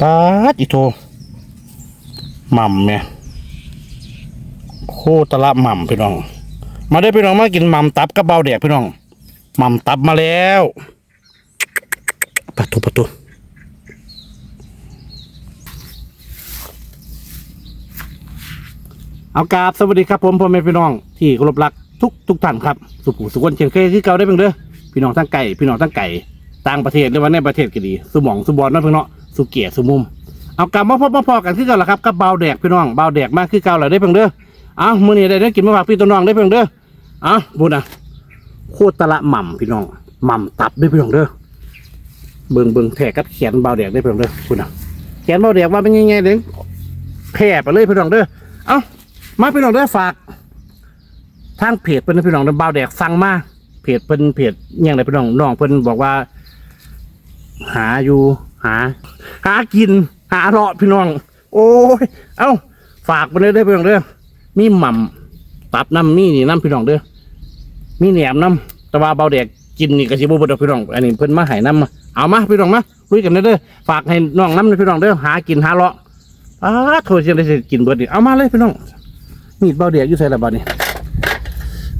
ปาดอีโทหม่ำเนี่ยโคตรละหม่ำพี่น้อง มาได้พี่น้องมากินหม่ำตับกับเบาแดกพี่น้องหม่ำตับมาแล้วประตูประตูเอากราบสวัสดีครับผมพ่อแม่พี่น้องที่เคารพรักทุกทุกท่านครับ สุขุสุขวันเชียงเคยที่เก่าได้เพิ่งเด้อพี่น้องทั้งไก่พี่น้องทั้งไก่ต่างประเทศหรือว่าในประเทศก็ดีสมองสุบอลนั่นเพิ่งเนาะ สุเกียสุมุม เอากลับมาพบมาพอกันคือเก่าละครับกับเบาแดกพี่น้องเบาแดกมากคือเก่าเลยได้เพิ่งเด้อเอามื้อนี้ได้ได้กินมาฝากพี่ตัวน้องได้เพิ่งเด้อเอาบุญนะโคตรตะละหม่ำพี่น้องหม่ำตับได้เพิ่งเด้อเบิ่งเบิ่งแทกกับแขนเบาแดกได้เพิ่งเด้อบุญนะแขนเบาแดกว่าเป็นยังไงเด้งแผ่ไปเลยพี่น้องเด้อเอามาพี่น้องเด้อฝากทางเพจเป็นพี่น้องเด้อเบาแดกสั่งมาเพจเป็นเพจยังไงพี่น้องน้องเพิ่นบอกว่า หาอยู่ หา หากิน หาเลาะพี่น้อง โอ้ย เอ้า ฝากไปเลยได้พี่น้องเด้อมีหม่ำตับน้ำมีนี่น้ำพี่น้องเด้อมีแหนมน้ำแต่ว่าเบาแดกกินนี่กระชิบบุดอกพี่น้อง อันนี้เพิ่นมาให้น้ำมาเอามาพี่น้องมาลุยกันเด้อฝากให้น้องน้ำพี่น้องเด้อหากินหาเลาะอ้าโทษเชียงได้สิกินเบิดนี่เอามาเลยพี่น้องมีดเบาแดกอยู่ใส่ละบัดนี่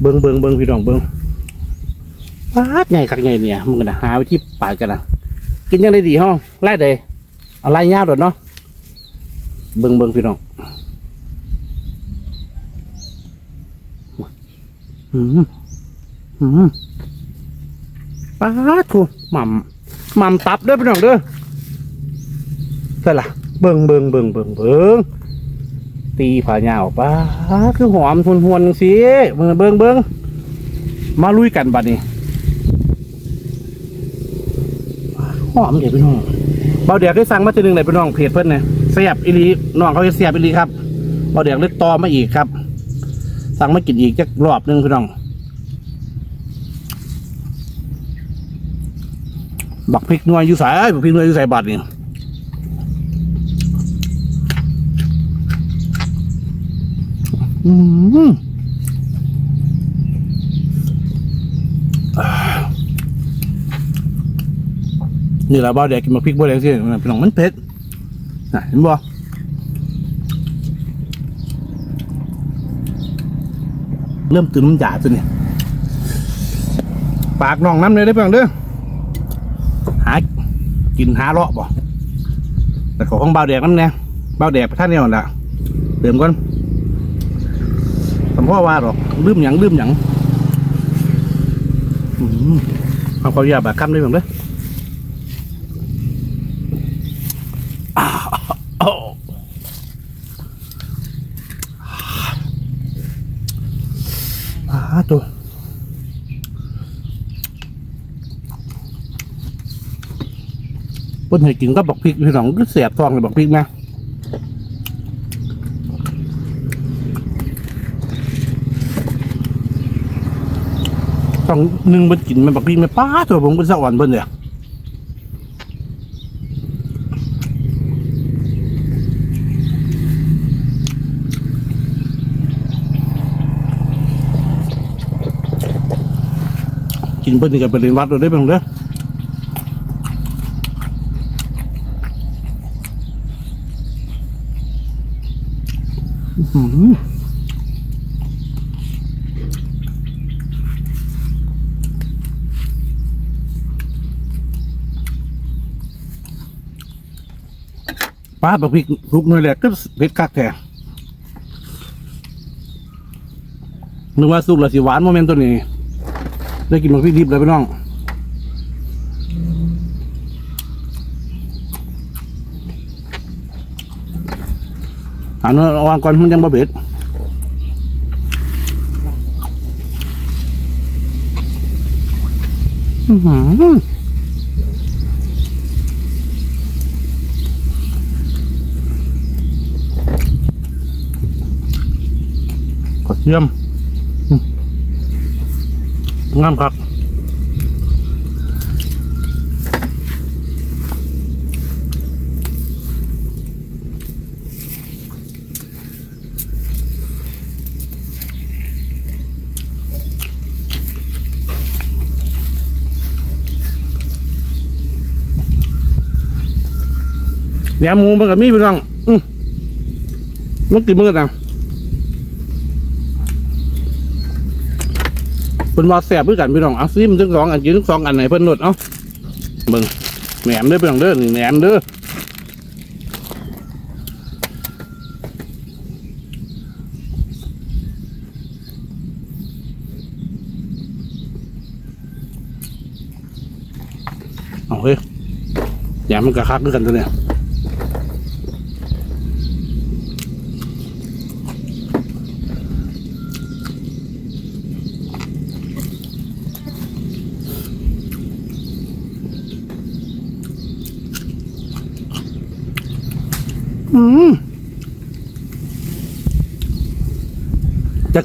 เบิงเบิงเบิงพี่น้องเบิงปาดใหญ่คักใหญ่เนี่ยมึงกันนะหาวิธีปาดกันนะ กินยังไงดีห้องไล่เดยเอาไล่ยาวโดดเนาะเบิ่งเบิ่งพี่น้องอืมอืมป้าดทูหม่ำหม่ำตับเด้อพี่น้องเด้อใช่ละเบิ่งเบิ่งเบิ่งเบิ่งเบิ่งตีผาเหยาวป้าดคือหอมทวนหวนสิเบิ่งเบิ่งเบิ่งมาลุยกันบัดนี้ หอมเดี๋ยวพี่น้องเบาเดียกได้สั่งมาทีหนึ่งเลยพี่น้องเพจเพิ่นเนี่ยเสียบอีลีน้องเขาจะเสียบอีลีครับเบาเดียกเลยต่อมาอีกครับ สั่งมากินอีกจักรอบหนึงพี่น้องบักพริกหนวยอยู่ใส่บักพริกหนวยอยู่ใส่บัตรนี่อืม นี่ละบ่าแดกกินมาพริกบ่าแดกสิพี่น้องมันเผ็ดนะเห็นบ่เริ่มตื่นน้ำยาตัวนี้ปากน้องน้ำเลยได้อพี่น้องเด้อหากินหาเลาะบ่แต่ของบ่าแดกน้ำเนี่ยบ่าแดกท่านนี่ยละเติมก่อนสมพ่อว่าหรอกลืมหยังลืมหยังอืมเอาเขาอยาแบบคำได้เพี่น้องเด้อ พิ่นให้กินก็บอกพริกพี่น้องก็เสียบทองเลยบอกพริกนะต้องหนึ่งเพิ่นกินมันบอกพริกไม่ป้าตัวผมก็สวรรค์เพิ่นเนี่ยกินเพิ่นนี่ก็ไปเรียนวัดเราได้เบ้างเด้อ ป้าบักพริกลุกหน่อยแหละก็เผ็ดคักแท้นึกว่าสุกแล้วสิหวานโมเมนต์ตัวนี้ ได้กินหมกพริกดิบเลยพี่น้อง อันนั้นวางก่อนมันยังบ่เบ็ดอือหือขอเทียมอื้องามครับ แหนมหมูมันก็มีพี่น้องอืมมันกินมือนะเป็นว่าแสบด้วยกันพี่น้องเอาซิมทั้งสองอันกินทั้งสองอันไหนเพิ่นนดเอาเบิ่งแหนมเด้อพี่น้องเด้อแหนมเด้อเอาเฮ้ยแหนมมันกระคักด้วยกันตัวเนี่ย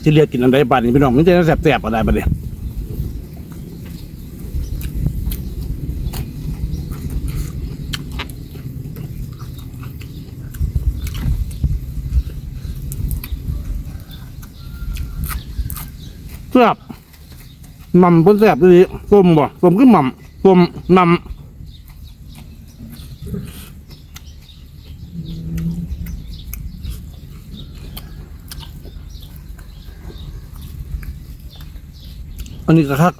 จักสิเรียกกินอันใดบ้านนี้พี่น้องมันจะแสบๆอะไรบ้านี้แซ่บหม่ำบนแซ่บดีส้มบ่ส้มคือหม่ำส้มนำ อันนี้ก็คัก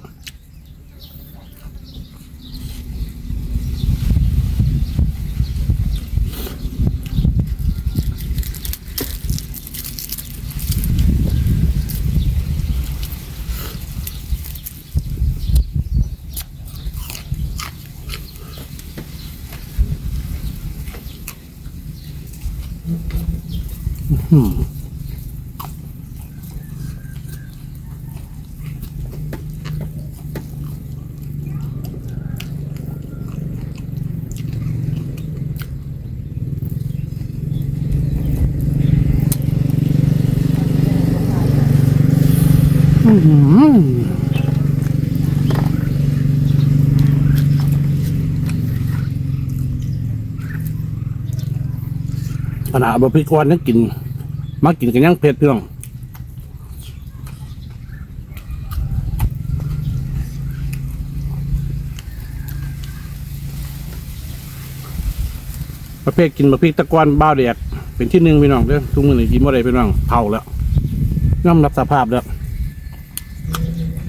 าบะพริกวันนั้นกิน มากินกันยังเผ็ดพี่น้องประเภทกินบะพริกตะกอนบ้าแดกเป็นที่หนึ่งพี่น้องเด้อทุกมือนี้กินบ่ได้พี่น้องเผาแล้วย่อมรับสภาพแล้ว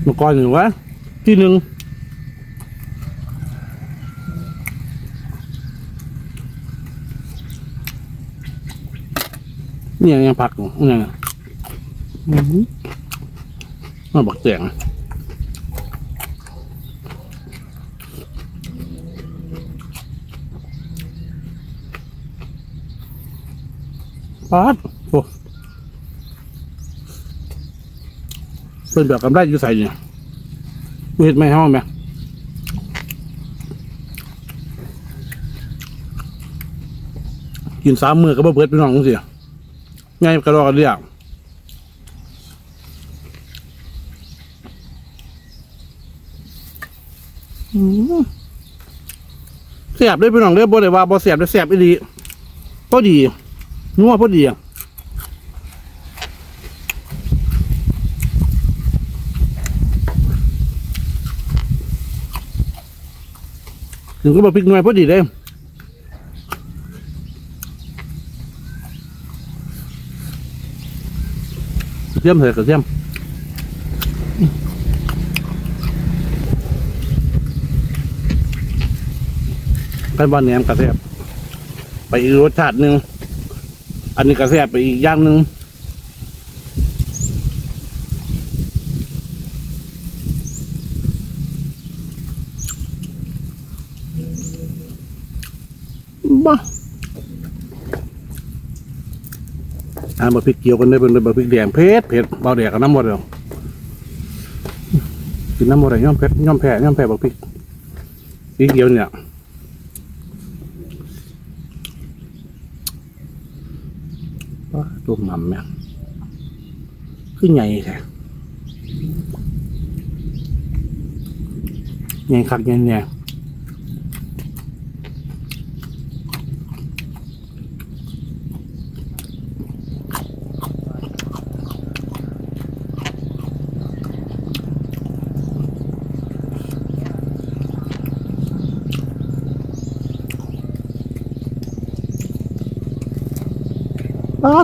เมื่อก่อนหนึ่งวะที่หนึ่ง เนี่ยยังผักอยู่เนี่ยมาบักแตงปาดโอ้เป็นแบบกำไรอยู่ใส่เนี่ยเห็ดไม่ห้องไหมกินสามมือก็บ่เบิดพี่น้องจั งซี่ไงกระดอกกระเดียกอืมเสียบได้อพี่น้องเด้อบ่ได้ว่าบ่เสียบได้อเสียบอีหลีพอดีนัวพอดีอะถึงก็บ่พริกหน่วยพอดีเด้อ ทียมเถอะกระเทียมกันบ้านแหนมกระเทียมไปอีกรสชาติหนึ่งอันนี้กระแสบไปอีกอย่างหนึ่งบ้า อ่าบะพริกเกี่ยวกันได้เป็นบะพริกแดงเผ็ดเผ็ดเบาแดกกับน้ำหมดเลยกินน้ำหมดเลยย่อมเผ็ดย่อมแพ้ย่อมแพ้บะพริกพริกเกี่ยวเนี่ยตัวหม่ำเนี่ยคือใหญ่แท้ใหญ่คักใหญ่เนี่ย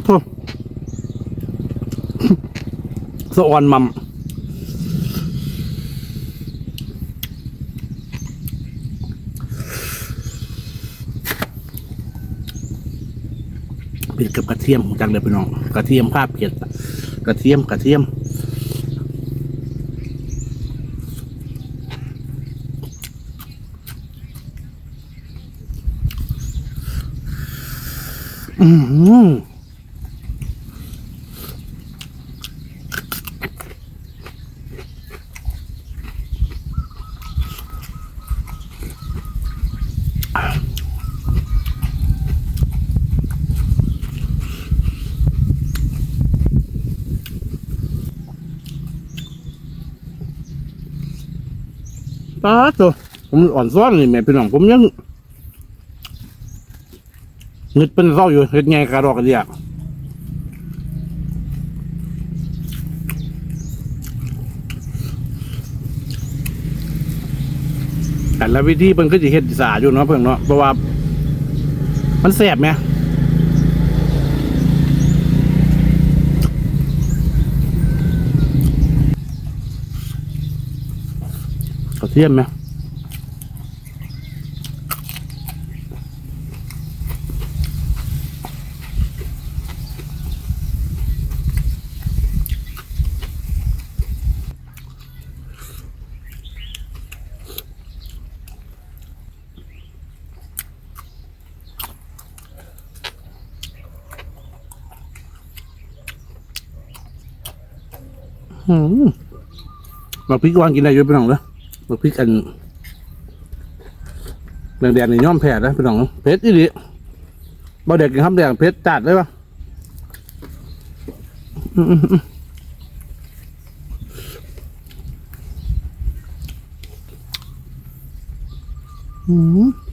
อ้าวโถสะออนมัมเผ็ดกับกระเทียมจังเลยพี่น้อง กระเทียมภาพเผ็ดกระเทียมกระเทียมอืม ป้าดตัวผมอ่อนซ้อนเลยแม่พี่น้องผมยังเงึดเป็นเศร้าอยู่เฮ็ดไงกระดอกกระเดียแต่ละวิธีเพิ่นก็จะเฮ็ดสาอยู่เนาะเพิ่นเนาะเพราะว่า มันแสบไหมกระ เทียมไหมอืมบักพริกวางกินได้เยอะไปหน่องเลย มาพริกอันแดงๆนี่ย่อมแผดนะเป็น่องเพชรอีหลีบ่เด็กกินคำแดงเพชรจัดเลยปะอืม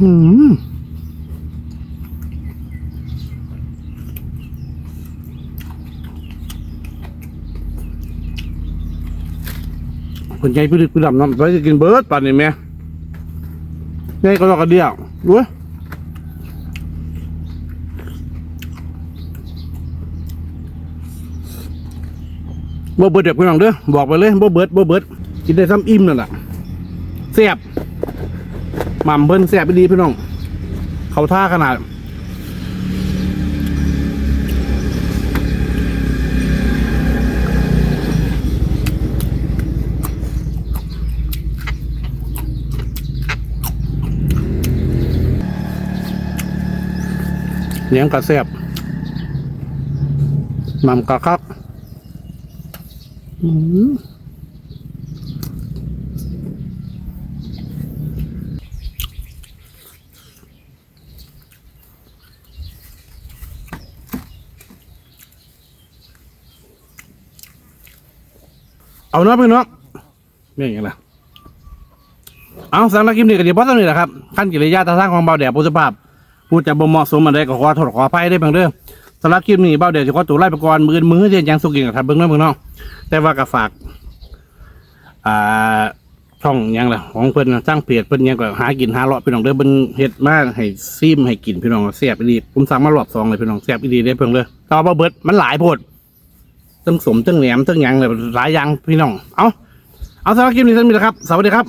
อืมคนใหญ่พี่ลึกพี่ดำน้ำไปจะกินเบิร์ดป่านนี้แม่ใหญ่ก็รอกระเดียวดูเว้ยบ่เบิดเด็กพี่น้องเด้อบอกไปเลยบ่เบิดบ่เบิดกินได้ซ้ำอิ่มนั่นแหละแซ่บ หม่ำเบิ้นแสบไปดีพี่น้อง เขาท่าขนาด เลี้ยงกระแซบหม่ำกระคัก อืม เอาเนาะพี่น้องนี่อย่างไรเอาสำหรับคลิปนี้ก็เดี๋ยวพอสำนี้แหละครับขั้นกิริยาตาสร้างของเบาแดดปุถภาพพูดจะบ่เหมาะสมอะไรก็ขอโทษขออภัยได้เพียงเด้อสำหรับคลิปนี้เบาแดดจะขอตัวไล่ไปก่อนมือมือเทียนยังสุกินกับทับเบิ้งเน้องเบิ้งเน้องแต่ว่าก็ฝากอ่าช่องยังล่ะของเพิ่นนะสร้างเพจเพิ่อนยังก็หากินหาเลาะพี่น้องเด้อเพิ่นเฮ็ดมาให้ซิมให้กินพี่น้องแซ่บอีหลีผมสั่งมารอบสองเลยพี่น้องแซ่บอีหลีได้เพิ่งเด้อแตว่าบ่เบิดมันหลายโพด ตั้งสมตั้งแหนมตั้งหยังเลยหลายอย่างพี่น้อง เอาเอาสำหรับคลิปนี้ท่านมีแล้วครับ สวัสดีครับ